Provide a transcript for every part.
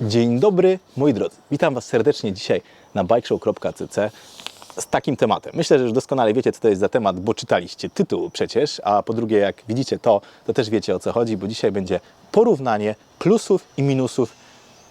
Dzień dobry, moi drodzy. Witam Was serdecznie dzisiaj na bikeshow.cc z takim tematem. Myślę, że już doskonale wiecie, co to jest za temat, bo czytaliście tytuł przecież, a po drugie, jak widzicie to, to też wiecie o co chodzi, bo dzisiaj będzie porównanie plusów i minusów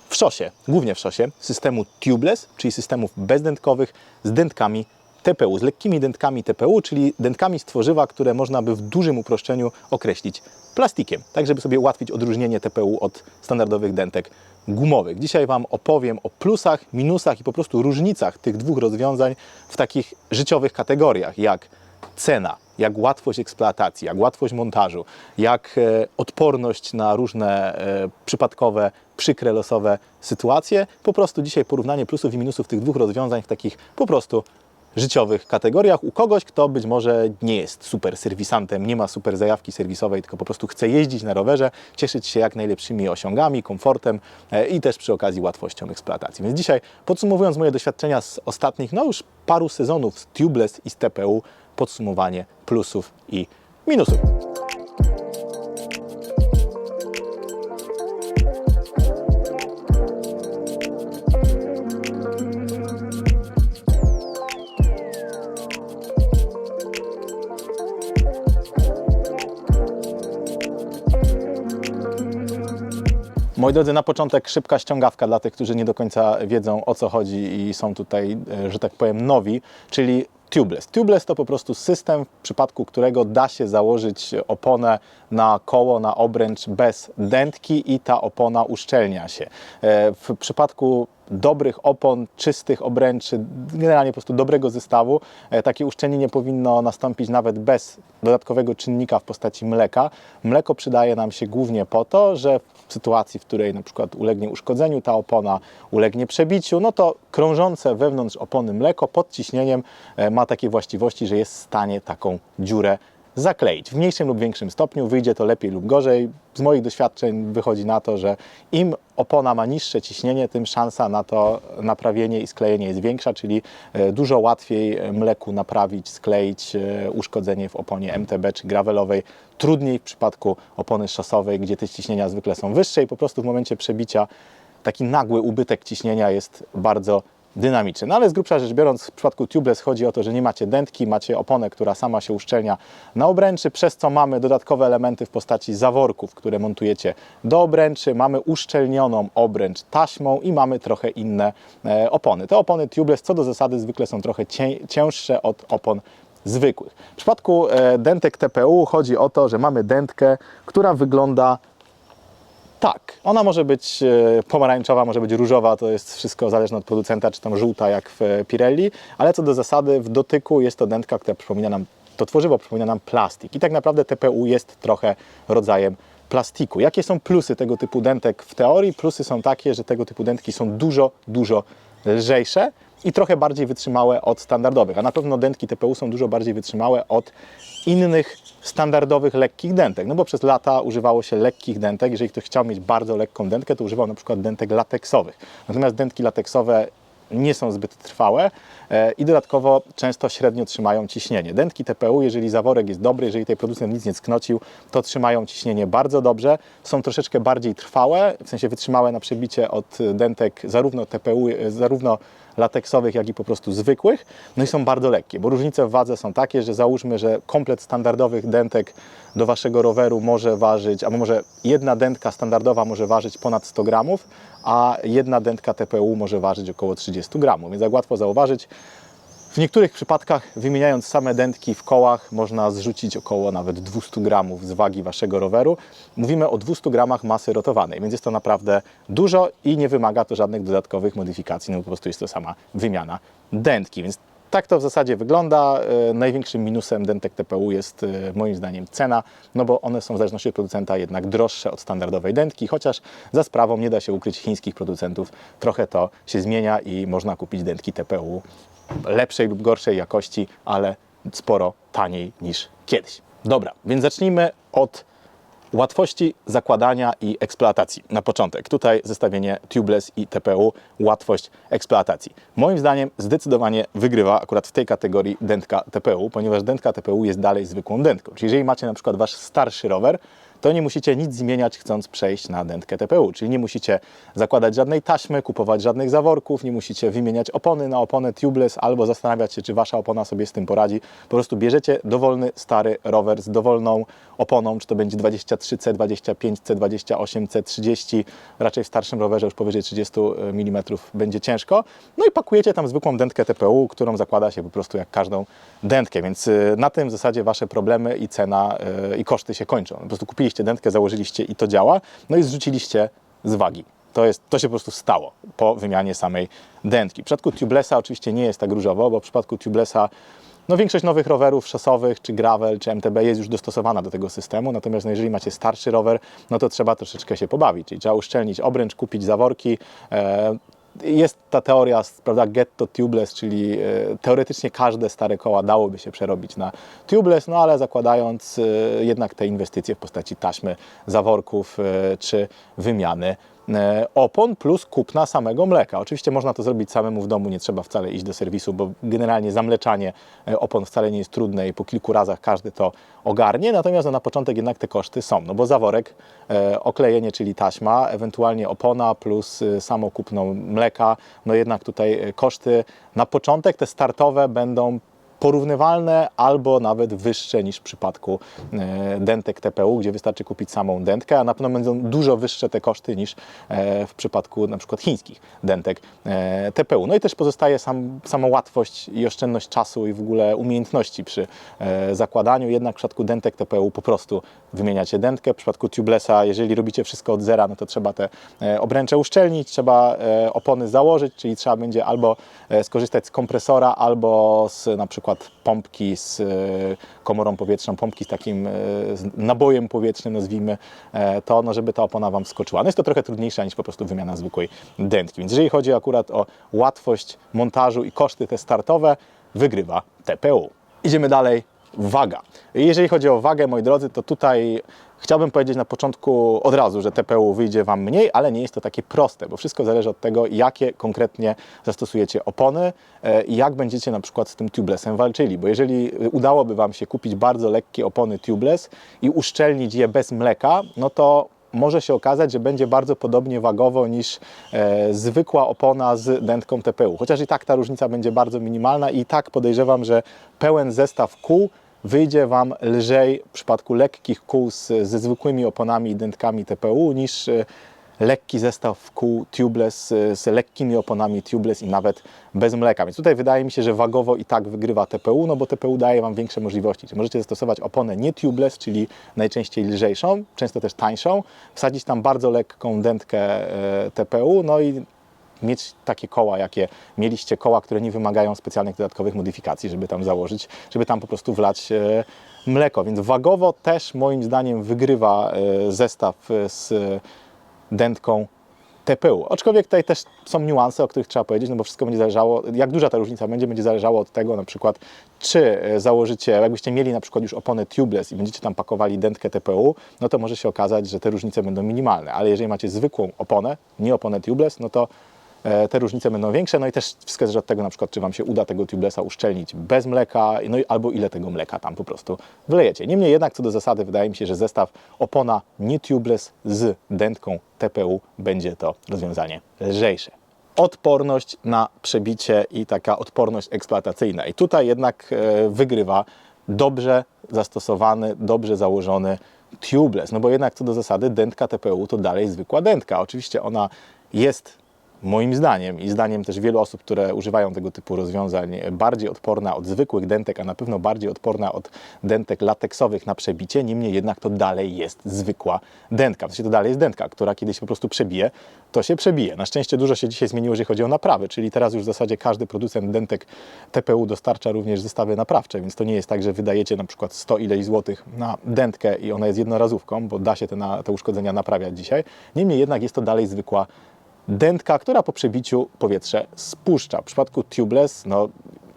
w szosie, głównie w szosie, systemu tubeless, czyli systemów bezdętkowych z dętkami TPU, z lekkimi dętkami TPU, czyli dętkami z tworzywa, które można by w dużym uproszczeniu określić plastikiem, tak żeby sobie ułatwić odróżnienie TPU od standardowych dętek gumowych. Dzisiaj Wam opowiem o plusach, minusach i po prostu różnicach tych dwóch rozwiązań w takich życiowych kategoriach, jak cena, jak łatwość eksploatacji, jak łatwość montażu, jak e, odporność na różne e, przypadkowe, przykre, losowe sytuacje. Po prostu dzisiaj porównanie plusów i minusów tych dwóch rozwiązań w takich po prostu życiowych kategoriach u kogoś, kto być może nie jest super serwisantem, nie ma super zajawki serwisowej, tylko po prostu chce jeździć na rowerze, cieszyć się jak najlepszymi osiągami, komfortem e, i też przy okazji łatwością eksploatacji. Więc dzisiaj podsumowując moje doświadczenia z ostatnich, no już paru sezonów z tubeless i z TPU, podsumowanie plusów i minusów. Moi drodzy, na początek szybka ściągawka dla tych, którzy nie do końca wiedzą o co chodzi i są tutaj, e, że tak powiem, nowi, czyli tubeless. Tubeless to po prostu system, w przypadku którego da się założyć oponę na koło, na obręcz bez dętki i ta opona uszczelnia się. E, W przypadku dobrych opon, czystych obręczy, generalnie po prostu dobrego zestawu, e, takie uszczelnienie powinno nastąpić nawet bez dodatkowego czynnika w postaci mleka. Mleko przydaje nam się głównie po to, że w sytuacji, w której na przykład ulegnie uszkodzeniu ta opona, ulegnie przebiciu, no to krążące wewnątrz opony mleko pod ciśnieniem e, ma takie właściwości, że jest w stanie taką dziurę zakleić. W mniejszym lub większym stopniu wyjdzie to lepiej lub gorzej. Z moich doświadczeń wychodzi na to, że im opona ma niższe ciśnienie, tym szansa na to naprawienie i sklejenie jest większa, czyli e, dużo łatwiej mleku naprawić, skleić e, uszkodzenie w oponie MTB czy gravelowej. Trudniej w przypadku opony szosowej, gdzie te ciśnienia zwykle są wyższe i po prostu w momencie przebicia taki nagły ubytek ciśnienia jest bardzo dynamiczny. No ale z grubsza rzecz biorąc, w przypadku tubeless chodzi o to, że nie macie dętki, macie oponę, która sama się uszczelnia na obręczy, przez co mamy dodatkowe elementy w postaci zaworków, które montujecie do obręczy, mamy uszczelnioną obręcz taśmą i mamy trochę inne e, opony. Te opony tubeless co do zasady zwykle są trochę cię, cięższe od opon zwykłych. W przypadku e, dętek TPU chodzi o to, że mamy dętkę, która wygląda tak, ona może być e, pomarańczowa, może być różowa, to jest wszystko zależne od producenta, czy tam żółta jak w e, Pirelli, ale co do zasady w dotyku jest to dętka, która przypomina nam, to tworzywo przypomina nam plastik i tak naprawdę TPU jest trochę rodzajem plastiku. Jakie są plusy tego typu dętek w teorii? Plusy są takie, że tego typu dętki są dużo, dużo lżejsze i trochę bardziej wytrzymałe od standardowych, a na pewno dętki TPU są dużo bardziej wytrzymałe od innych standardowych lekkich dętek, no bo przez lata używało się lekkich dętek, jeżeli ktoś chciał mieć bardzo lekką dętkę, to używał na przykład dętek lateksowych. Natomiast dętki lateksowe nie są zbyt trwałe e, i dodatkowo często średnio trzymają ciśnienie. Dętki TPU, jeżeli zaworek jest dobry, jeżeli tutaj producent nic nie sknocił, to trzymają ciśnienie bardzo dobrze. Są troszeczkę bardziej trwałe, w sensie wytrzymałe na przebicie od dętek zarówno TPU, e, zarówno lateksowych, jak i po prostu zwykłych. No i są bardzo lekkie, bo różnice w wadze są takie, że załóżmy, że komplet standardowych dętek do waszego roweru może ważyć, albo może jedna dętka standardowa może ważyć ponad 100 gramów, a jedna dętka TPU może ważyć około 30 gramów. Więc jak łatwo zauważyć, w niektórych przypadkach, wymieniając same dętki w kołach, można zrzucić około nawet 200 gramów z wagi waszego roweru. Mówimy o 200 gramach masy rotowanej, więc jest to naprawdę dużo i nie wymaga to żadnych dodatkowych modyfikacji, no po prostu jest to sama wymiana dętki. Więc tak to w zasadzie wygląda. E, Największym minusem dętek TPU jest e, moim zdaniem cena, no bo one są w zależności od producenta jednak droższe od standardowej dętki, chociaż za sprawą nie da się ukryć chińskich producentów. Trochę to się zmienia i można kupić dętki TPU lepszej lub gorszej jakości, ale sporo taniej niż kiedyś. Dobra, więc zacznijmy od łatwości zakładania i eksploatacji. Na początek, tutaj zestawienie tubeless i TPU, łatwość eksploatacji. Moim zdaniem zdecydowanie wygrywa akurat w tej kategorii dętka TPU, ponieważ dętka TPU jest dalej zwykłą dętką. Czyli jeżeli macie na przykład wasz starszy rower, to nie musicie nic zmieniać, chcąc przejść na dętkę TPU. Czyli nie musicie zakładać żadnej taśmy, kupować żadnych zaworków, nie musicie wymieniać opony na oponę tubeless albo zastanawiać się, czy wasza opona sobie z tym poradzi. Po prostu bierzecie dowolny stary rower z dowolną oponą, czy to będzie 23C, 25C, 28C, 30, raczej w starszym rowerze już powyżej 30 mm będzie ciężko. No i pakujecie tam zwykłą dętkę TPU, którą zakłada się po prostu jak każdą dętkę, więc y, na tym w zasadzie wasze problemy i cena y, i koszty się kończą. Po prostu kupiliście dętkę, założyliście i to działa, no i zrzuciliście z wagi. To, jest, to się po prostu stało po wymianie samej dętki. W przypadku tubelessa oczywiście nie jest tak różowo, bo w przypadku tubelessa no większość nowych rowerów szosowych, czy gravel, czy MTB jest już dostosowana do tego systemu, natomiast no jeżeli macie starszy rower, no to trzeba troszeczkę się pobawić, czyli trzeba uszczelnić obręcz, kupić zaworki. E, jest ta teoria, prawda, get to tubeless, czyli e, teoretycznie każde stare koła dałoby się przerobić na tubeless, no ale zakładając e, jednak te inwestycje w postaci taśmy, zaworków e, czy wymiany opon plus kupna samego mleka. Oczywiście można to zrobić samemu w domu, nie trzeba wcale iść do serwisu, bo generalnie zamleczanie e, opon wcale nie jest trudne i po kilku razach każdy to ogarnie, natomiast no, na początek jednak te koszty są, no bo zaworek, e, oklejenie, czyli taśma, ewentualnie opona plus e, samo kupno mleka, no jednak tutaj e, koszty na początek te startowe będą porównywalne albo nawet wyższe niż w przypadku e, dentek TPU, gdzie wystarczy kupić samą dętkę, a na pewno będą dużo wyższe te koszty niż e, w przypadku na przykład chińskich dentek e, TPU. No i też pozostaje sam, sama łatwość i oszczędność czasu i w ogóle umiejętności przy zakładaniu, jednak w przypadku dentek TPU po prostu wymieniacie dętkę. W przypadku tubelessa, jeżeli robicie wszystko od zera, no to trzeba te obręcze uszczelnić, trzeba opony założyć, czyli trzeba będzie albo skorzystać z kompresora, albo z na przykład pompki z e, komorą powietrzną, pompki z takim e, nabojem powietrznym, nazwijmy e, to, no żeby ta opona Wam wskoczyła. No jest to trochę trudniejsze niż po prostu wymiana zwykłej dętki. Więc jeżeli chodzi akurat o łatwość montażu i koszty te startowe, wygrywa TPU. Idziemy dalej. Waga. Jeżeli chodzi o wagę, moi drodzy, to tutaj chciałbym powiedzieć na początku od razu, że TPU wyjdzie Wam mniej, ale nie jest to takie proste, bo wszystko zależy od tego, jakie konkretnie zastosujecie opony e, i jak będziecie na przykład z tym tubelessem walczyli. Bo jeżeli udałoby Wam się kupić bardzo lekkie opony tubeless i uszczelnić je bez mleka, no to może się okazać, że będzie bardzo podobnie wagowo niż e, zwykła opona z dętką TPU. Chociaż i tak ta różnica będzie bardzo minimalna i tak podejrzewam, że pełen zestaw kół wyjdzie Wam lżej w przypadku lekkich kół z, ze zwykłymi oponami i dętkami TPU niż e, lekki zestaw kół tubeless z lekkimi oponami tubeless i nawet bez mleka. Więc tutaj wydaje mi się, że wagowo i tak wygrywa TPU, no bo TPU daje Wam większe możliwości. Czyli możecie zastosować oponę nie tubeless, czyli najczęściej lżejszą, często też tańszą, wsadzić tam bardzo lekką dętkę e, TPU, no i mieć takie koła, jakie mieliście koła, które nie wymagają specjalnych dodatkowych modyfikacji, żeby tam założyć, żeby tam po prostu wlać e, mleko. Więc wagowo też moim zdaniem wygrywa e, zestaw e, z dętką TPU. Aczkolwiek tutaj też są niuanse, o których trzeba powiedzieć, no bo wszystko będzie zależało, jak duża ta różnica będzie, będzie zależało od tego na przykład, czy założycie, jakbyście mieli na przykład już oponę tubeless i będziecie tam pakowali dętkę TPU, no to może się okazać, że te różnice będą minimalne, ale jeżeli macie zwykłą oponę, nie oponę tubeless, no to te różnice będą większe, no i też zależy od tego na przykład, czy Wam się uda tego tubelessa uszczelnić bez mleka, no i albo ile tego mleka tam po prostu wlejecie. Niemniej jednak co do zasady wydaje mi się, że zestaw opona nie tubeless z dętką TPU będzie to rozwiązanie lżejsze. Odporność na przebicie i taka odporność eksploatacyjna. I tutaj jednak e, wygrywa dobrze zastosowany, dobrze założony tubeless, no bo jednak co do zasady dętka TPU to dalej zwykła dętka. Oczywiście ona jest moim zdaniem i zdaniem też wielu osób, które używają tego typu rozwiązań, bardziej odporna od zwykłych dentek, a na pewno bardziej odporna od dentek lateksowych na przebicie. Niemniej jednak to dalej jest zwykła dentka. W sensie to dalej jest dentka, która kiedyś po prostu przebije, to się przebije. Na szczęście dużo się dzisiaj zmieniło, jeżeli chodzi o naprawy, czyli teraz już w zasadzie każdy producent dentek TPU dostarcza również zestawy naprawcze, więc to nie jest tak, że wydajecie na przykład 100 ileś złotych na dętkę i ona jest jednorazówką, bo da się te, na, te uszkodzenia naprawiać dzisiaj. Niemniej jednak jest to dalej zwykła dętka, która po przebiciu powietrze spuszcza. W przypadku tubeless, no,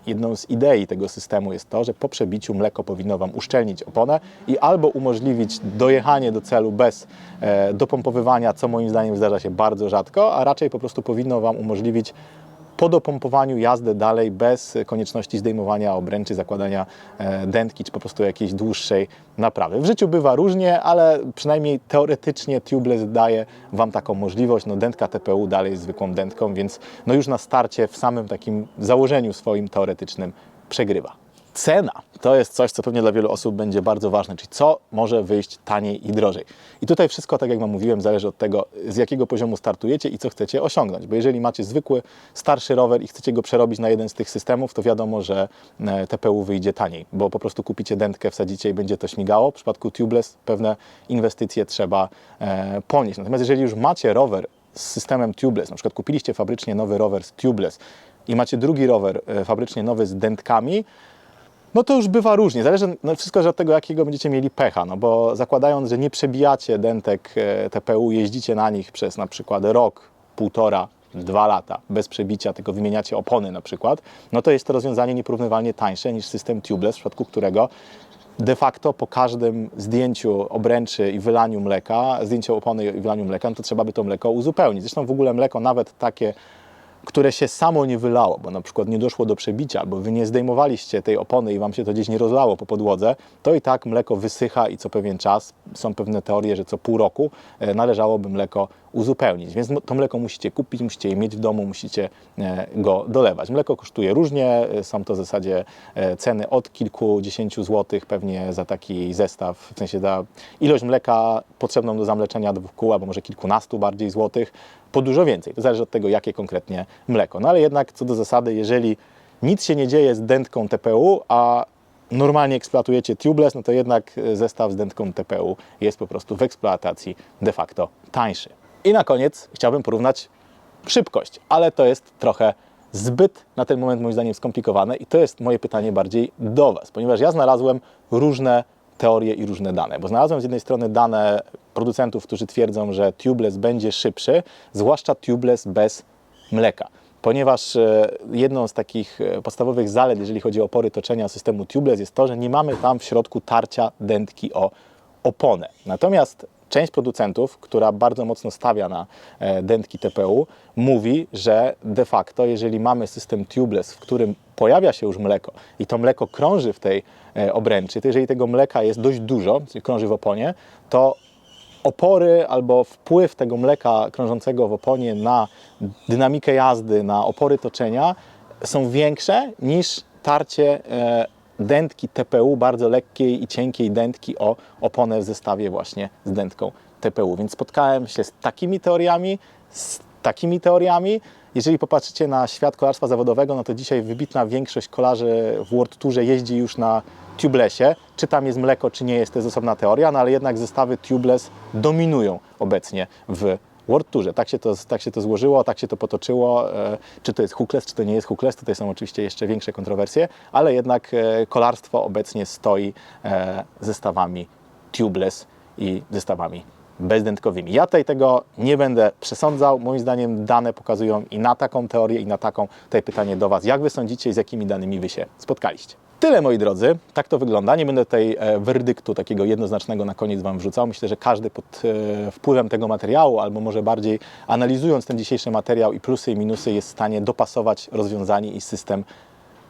jedną z idei tego systemu jest to, że po przebiciu mleko powinno Wam uszczelnić oponę i albo umożliwić dojechanie do celu bez e, dopompowywania, co moim zdaniem zdarza się bardzo rzadko, a raczej po prostu powinno Wam umożliwić po dopompowaniu jazdę dalej bez konieczności zdejmowania obręczy, zakładania e, dętki, czy po prostu jakiejś dłuższej naprawy. W życiu bywa różnie, ale przynajmniej teoretycznie tubeless daje Wam taką możliwość. No, dętka TPU dalej jest zwykłą dętką, więc no już na starcie w samym takim założeniu swoim teoretycznym przegrywa. Cena to jest coś, co pewnie dla wielu osób będzie bardzo ważne, czyli co może wyjść taniej i drożej. I tutaj wszystko, tak jak Wam mówiłem, zależy od tego, z jakiego poziomu startujecie i co chcecie osiągnąć. Bo jeżeli macie zwykły, starszy rower i chcecie go przerobić na jeden z tych systemów, to wiadomo, że e, TPU wyjdzie taniej, bo po prostu kupicie dętkę, wsadzicie i będzie to śmigało. W przypadku tubeless pewne inwestycje trzeba e, ponieść. Natomiast jeżeli już macie rower z systemem tubeless, na przykład kupiliście fabrycznie nowy rower z tubeless i macie drugi rower e, fabrycznie nowy z dętkami, no to już bywa różnie. Zależy no wszystko od tego, jakiego będziecie mieli pecha. No bo zakładając, że nie przebijacie dentek e, TPU, jeździcie na nich przez na przykład rok, półtora, dwa lata bez przebicia, tylko wymieniacie opony na przykład, no to jest to rozwiązanie nieporównywalnie tańsze niż system tubeless, w przypadku którego de facto po każdym zdjęciu obręczy i wylaniu mleka, zdjęciu opony i wylaniu mleka, no to trzeba by to mleko uzupełnić. Zresztą w ogóle mleko nawet takie które się samo nie wylało, bo na przykład nie doszło do przebicia, bo wy nie zdejmowaliście tej opony i wam się to gdzieś nie rozlało po podłodze, to i tak mleko wysycha i co pewien czas, są pewne teorie, że co pół roku e, należałoby mleko uzupełnić. Więc to mleko musicie kupić, musicie je mieć w domu, musicie e, go dolewać. Mleko kosztuje różnie, e, są to w zasadzie ceny od kilkudziesięciu złotych pewnie za taki zestaw, w sensie za ilość mleka potrzebną do zamleczenia dwóch kół, albo może kilkunastu bardziej złotych, po dużo więcej. To zależy od tego, jakie konkretnie mleko. No ale jednak co do zasady, jeżeli nic się nie dzieje z dętką TPU, a normalnie eksploatujecie tubeless, no to jednak zestaw z dętką TPU jest po prostu w eksploatacji de facto tańszy. I na koniec chciałbym porównać szybkość, ale to jest trochę zbyt na ten moment moim zdaniem skomplikowane i to jest moje pytanie bardziej do Was, ponieważ ja znalazłem różne teorie i różne dane, bo znalazłem z jednej strony dane producentów, którzy twierdzą, że tubeless będzie szybszy, zwłaszcza tubeless bez mleka. Ponieważ e, jedną z takich e, podstawowych zalet, jeżeli chodzi o opory toczenia systemu tubeless, jest to, że nie mamy tam w środku tarcia dętki o oponę. Natomiast część producentów, która bardzo mocno stawia na e, dętki TPU, mówi, że de facto, jeżeli mamy system tubeless, w którym pojawia się już mleko i to mleko krąży w tej obręczy, to jeżeli tego mleka jest dość dużo, czyli krąży w oponie, to opory albo wpływ tego mleka krążącego w oponie na dynamikę jazdy, na opory toczenia są większe niż tarcie e, dętki TPU, bardzo lekkiej i cienkiej dętki o oponę w zestawie właśnie z dętką TPU. Więc spotkałem się z takimi teoriami, z takimi teoriami. Jeżeli popatrzycie na świat kolarstwa zawodowego, no to dzisiaj wybitna większość kolarzy w World Tourze jeździ już na tubelessie. Czy tam jest mleko, czy nie jest, to jest osobna teoria, no ale jednak zestawy tubeless dominują obecnie w World Tourze. Tak się, to, tak się to złożyło, tak się to potoczyło. E, czy to jest hookless, czy to nie jest hookless, tutaj są oczywiście jeszcze większe kontrowersje, ale jednak e, kolarstwo obecnie stoi e, zestawami tubeless i zestawami bezdętkowymi. Ja tutaj tego nie będę przesądzał. Moim zdaniem dane pokazują i na taką teorię, i na taką. Tutaj pytanie do Was. Jak Wy sądzicie i z jakimi danymi Wy się spotkaliście? Tyle moi drodzy, tak to wygląda. Nie będę tutaj e, werdyktu takiego jednoznacznego na koniec Wam wrzucał. Myślę, że każdy pod e, wpływem tego materiału, albo może bardziej analizując ten dzisiejszy materiał i plusy i minusy, jest w stanie dopasować rozwiązanie i system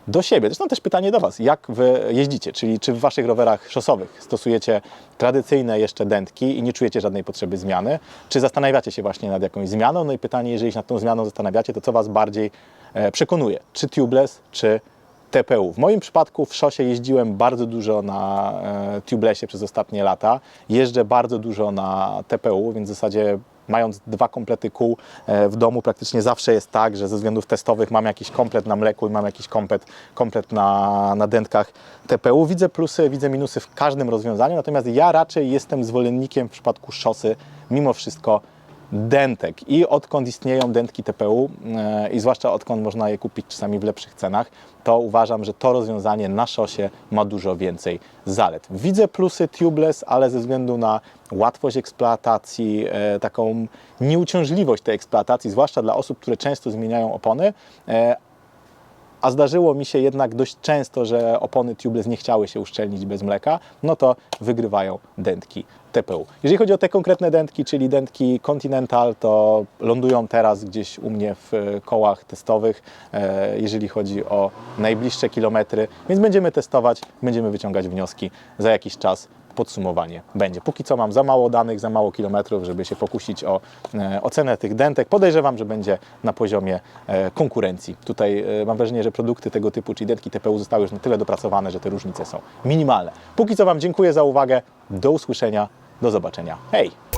do siebie. Zresztą też pytanie do Was, jak Wy jeździcie, czyli czy w Waszych rowerach szosowych stosujecie tradycyjne jeszcze dętki i nie czujecie żadnej potrzeby zmiany, czy zastanawiacie się właśnie nad jakąś zmianą, no i pytanie, jeżeli się nad tą zmianą zastanawiacie, to co Was bardziej e, przekonuje, czy tubeless, czy TPU. W moim przypadku w szosie jeździłem bardzo dużo na e, tubelessie przez ostatnie lata. Jeżdżę bardzo dużo na TPU, więc w zasadzie mając dwa komplety kół e, w domu, praktycznie zawsze jest tak, że ze względów testowych mam jakiś komplet na mleku i mam jakiś komplet, komplet na, na dętkach TPU. Widzę plusy, widzę minusy w każdym rozwiązaniu, natomiast ja raczej jestem zwolennikiem w przypadku szosy mimo wszystko dentek. I odkąd istnieją dętki TPU e, i zwłaszcza odkąd można je kupić czasami w lepszych cenach, to uważam, że to rozwiązanie na szosie ma dużo więcej zalet. Widzę plusy tubeless, ale ze względu na łatwość eksploatacji, e, taką nieuciążliwość tej eksploatacji, zwłaszcza dla osób, które często zmieniają opony, e, a zdarzyło mi się jednak dość często, że opony tubeless nie chciały się uszczelnić bez mleka, no to wygrywają dętki TPU. Jeżeli chodzi o te konkretne dętki, czyli dętki Continental, to lądują teraz gdzieś u mnie w e, kołach testowych, e, jeżeli chodzi o najbliższe kilometry, więc będziemy testować, będziemy wyciągać wnioski za jakiś czas. Podsumowanie będzie. Póki co mam za mało danych, za mało kilometrów, żeby się pokusić o e, ocenę tych dętek. Podejrzewam, że będzie na poziomie e, konkurencji. Tutaj e, mam wrażenie, że produkty tego typu, czyli dętki TPU zostały już na tyle dopracowane, że te różnice są minimalne. Póki co Wam dziękuję za uwagę. Do usłyszenia, do zobaczenia. Hej!